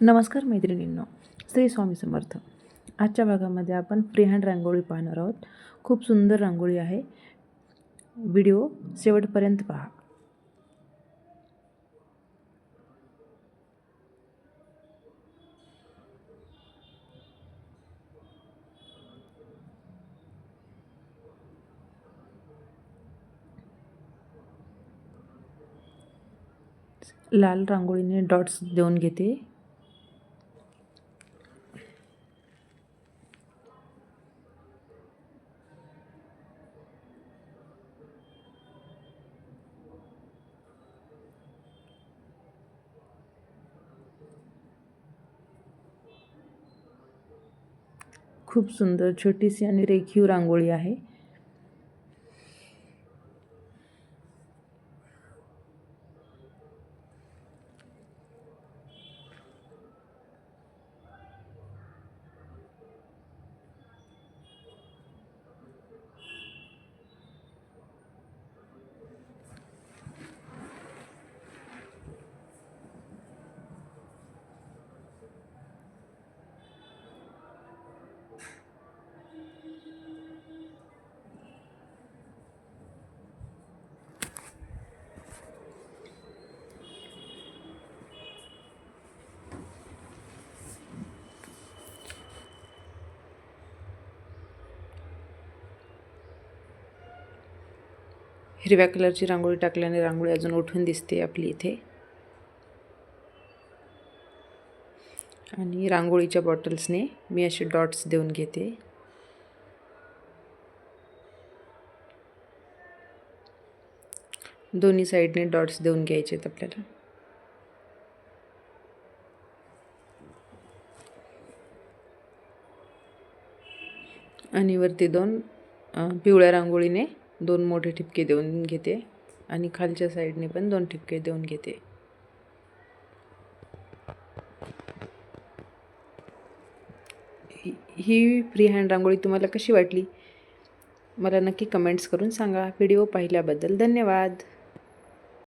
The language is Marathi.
नमस्कार मैत्रिणींनो श्री स्वामी समर्थ. आजच्या भागामध्ये आपण फ्री हँड रांगोळी पाहणार आहोत. खूप सुंदर रांगोळी आहे. व्हिडिओ शेवटपर्यंत पहा. लाल रांगोळीने डॉट्स देऊन घेते. खूप सुंदर छोटीशी आणि रेखीव रांगोळी आहे. हिरव्या कलरची रांगोळी टाकल्याने रांगोळी अजून उठून दिसते आपली इथे. आणि रांगोळीच्या बॉटल्सने मी असे डॉट्स देऊन घेते. दोन्ही साईडने डॉट्स देऊन घ्यायचे आहेत आपल्याला. आणि वरती दोन पिवळ्या रांगोळीने दोन मोठे ठिपके देऊन घेते आणि खालच्या साईडने पण दोन ठिपके देऊन घेते. ही ही फ्री हँड रांगोळी तुम्हाला कशी वाटली? मला नक्की कमेंट्स करून सांगा. व्हिडिओ पाहिल्याबद्दल धन्यवाद.